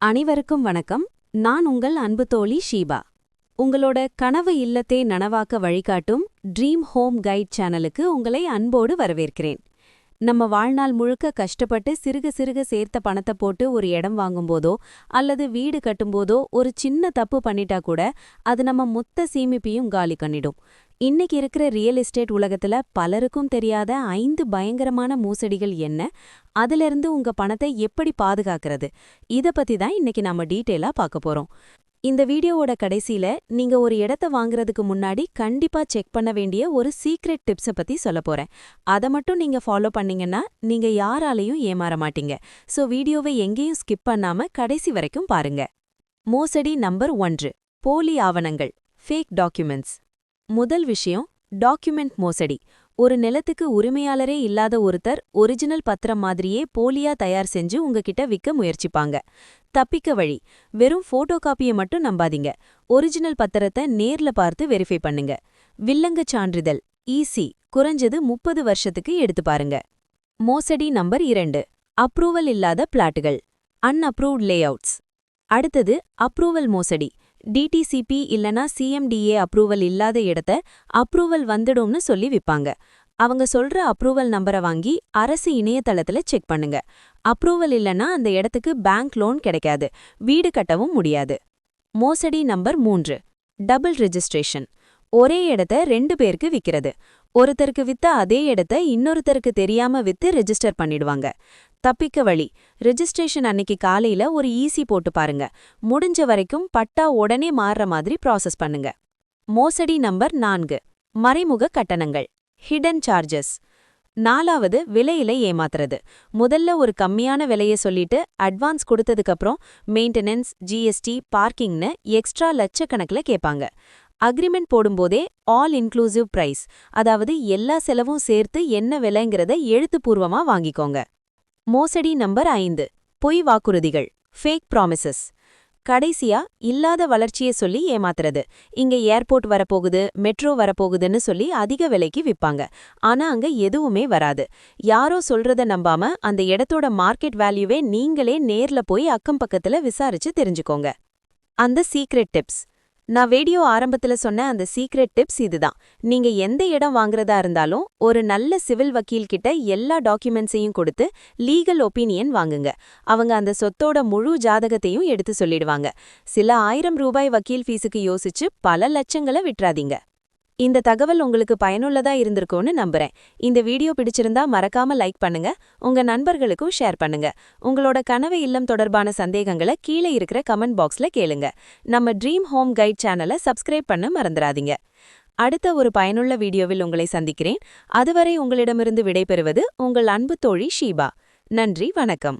அனைவருக்கும் வணக்கம். நான் உங்கள் அன்பு தோழி ஷீபா. உங்களோட கனவு இல்லத்தை நனவாக்க வழிகாட்டும் ட்ரீம் ஹோம் கைட் சேனலுக்கு உங்களை அன்போடு வரவேற்கிறேன். நம்ம வாழ்நாள் முழுக்க கஷ்டப்பட்டு சிறுக சிறுக சேர்த்த பணத்தை போட்டு ஒரு இடம் வாங்கும்போதோ அல்லது வீடு கட்டும்போதோ ஒரு சின்ன தப்பு பண்ணிட்டா கூட அது நம்ம மொத்த சேமிப்பையும் காலி பண்ணிடும். இன்னைக்கு இருக்கிற ரியல் எஸ்டேட் உலகத்துல பலருக்கும் தெரியாத ஐந்து பயங்கரமான மோசடிகள் என்ன? அதிலிருந்து உங்க பணத்தை எப்படி பாதுகாக்கிறது? இத பத்தி தான் இன்னைக்கு நாம டீட்டெயிலா பார்க்க போறோம். இந்த வீடியோவோட கடைசியில நீங்க ஒரு இடத்த வாங்குறதுக்கு முன்னாடி கண்டிப்பா செக் பண்ண வேண்டிய ஒரு சீக்ரெட் டிப்ஸை பத்தி சொல்ல போறேன். அதை மட்டும் நீங்க ஃபாலோ பண்ணீங்கன்னா நீங்க யாராலையும் ஏமாற மாட்டீங்க. சோ வீடியோவை எங்கேயும் ஸ்கிப் பண்ணாம கடைசி வரைக்கும் பாருங்க. மோசடி நம்பர் ஒன்று. போலி ஆவணங்கள். ஃபேக் டாக்குமெண்ட்ஸ் முதல் விஷயம் டாக்குமெண்ட் மோசடி. ஒரு நிலத்துக்கு உரிமையாளரே இல்லாத ஒருத்தர் ஒரிஜினல் பத்திரம் மாதிரியே போலியா தயார் செஞ்சு உங்ககிட்ட விற்க முயற்சிப்பாங்க. தப்பிக்க வழி. வெறும் போட்டோ காப்பியை மட்டும் நம்பாதீங்க. ஒரிஜினல் பத்திரத்தை நேர்ல பார்த்து வெரிஃபை பண்ணுங்க. வில்லங்க சான்றிதழ். ஈசி குறைஞ்சது முப்பது வருஷத்துக்கு எடுத்து பாருங்க. மோசடி நம்பர் இரண்டு. அப்ரூவல் இல்லாத பிளாட்டுகள். அன்அப்ரூவ்ட் லேஅவுட்ஸ் அடுத்தது அப்ரூவல் மோசடி. டிடிசிபி இல்லனா சிஎம்டிஏ அப்ரூவல் இல்லாத இடத்த அப்ரூவல் வந்துடும்னு சொல்லி விப்பாங்க. அவங்க சொல்ற அப்ரூவல் நம்பரை வாங்கி அரசு இணையதளத்துல செக் பண்ணுங்க. அப்ரூவல் இல்லனா அந்த இடத்துக்கு பேங்க் லோன் கிடைக்காது. வீடு கட்டவும் முடியாது. மோசடி நம்பர் மூன்று. Double registration. ஒரே இடத்த ரெண்டு பேருக்கு விக்கிறது. ஒருத்தருக்கு வித்த அதே இடத்த இன்னொருத்தருக்கு தெரியாம வித்து ரெஜிஸ்டர் பண்ணிடுவாங்க. தப்பிக்க வழி. ரெஜிஸ்ட்ரேஷன் அன்னைக்கு காலையில ஒரு ஈசி போட்டு பாருங்க. முடிஞ்ச வரைக்கும் பட்டா உடனே மாறுற மாதிரி ப்ராசஸ் பண்ணுங்க. மோசடி நம்பர் நான்கு. மறைமுக கட்டணங்கள். ஹிடன் சார்ஜஸ் நாலாவது விலையில ஏமாத்துறது. முதல்ல ஒரு கம்மியான விலைய சொல்லிட்டு அட்வான்ஸ் கொடுத்ததுக்கப்புறம் மெயின்டெனன்ஸ் ஜிஎஸ்டி பார்க்கிங்னு எக்ஸ்ட்ரா லட்சக்கணக்கில் கேட்பாங்க. அக்ரிமெண்ட் போடும்போதே ஆல் இன்க்ளூசிவ் பிரைஸ் அதாவது எல்லா செலவும் சேர்த்து என்ன விலைங்கிறத எழுத்துப்பூர்வமா வாங்கிக்கோங்க. மோசடி நம்பர் ஐந்து பொய் வாக்குறுதிகள் ஃபேக் ப்ராமிசஸ் கடைசியா இல்லாத வளர்ச்சியை சொல்லி ஏமாத்துறது. இங்க ஏர்போர்ட் வரப்போகுது மெட்ரோ வரப்போகுதுன்னு சொல்லி அதிக விலைக்கு விப்பாங்க. ஆனா அங்க எதுவுமே வராது. யாரோ சொல்றத நம்பாம அந்த இடத்தோட மார்க்கெட் வேல்யூவே நீங்களே நேர்ல போய் அக்கம் பக்கத்துல விசாரிச்சு தெரிஞ்சுக்கோங்க. அந்த சீக்ரெட் டிப்ஸ் நான் வீடியோ ஆரம்பத்துல சொன்ன அந்த சீக்ரெட் டிப்ஸ் இதுதான். நீங்க எந்த இடம் வாங்குறதா இருந்தாலும் ஒரு நல்ல சிவில் வக்கீல் கிட்ட எல்லா டாக்குமெண்ட்ஸையும் கொடுத்து லீகல் ஒப்பீனியன் வாங்குங்க. அவங்க அந்த சொத்தோட முழு ஜாதகத்தையும் எடுத்து சொல்லிடுவாங்க. சில ஆயிரம் ரூபாய் வக்கீல் ஃபீஸுக்கு யோசிச்சு பல லட்சங்களை விட்டுறாதீங்க இந்த தகவல் உங்களுக்கு பயனுள்ளதா இருந்திருக்கும்னு நம்புறேன். இந்த வீடியோ பிடிச்சிருந்தா மறக்காம லைக் பண்ணுங்க உங்க நண்பர்களுக்கும் ஷேர் பண்ணுங்க. உங்களோட கனவு இல்லம் தொடர்பான சந்தேகங்களை கீழே இருக்கிற கமெண்ட் பாக்ஸ்ல கேளுங்க. நம்ம ட்ரீம் ஹோம் கைட் சேனலை சப்ஸ்கிரைப் பண்ண மறந்துடாதீங்க. அடுத்த ஒரு பயனுள்ள வீடியோவில் உங்களை சந்திக்கிறேன். அதுவரை உங்களிடமிருந்து விடைபெறுவது உங்கள் அன்பு தோழி ஷீபா. நன்றி வணக்கம்.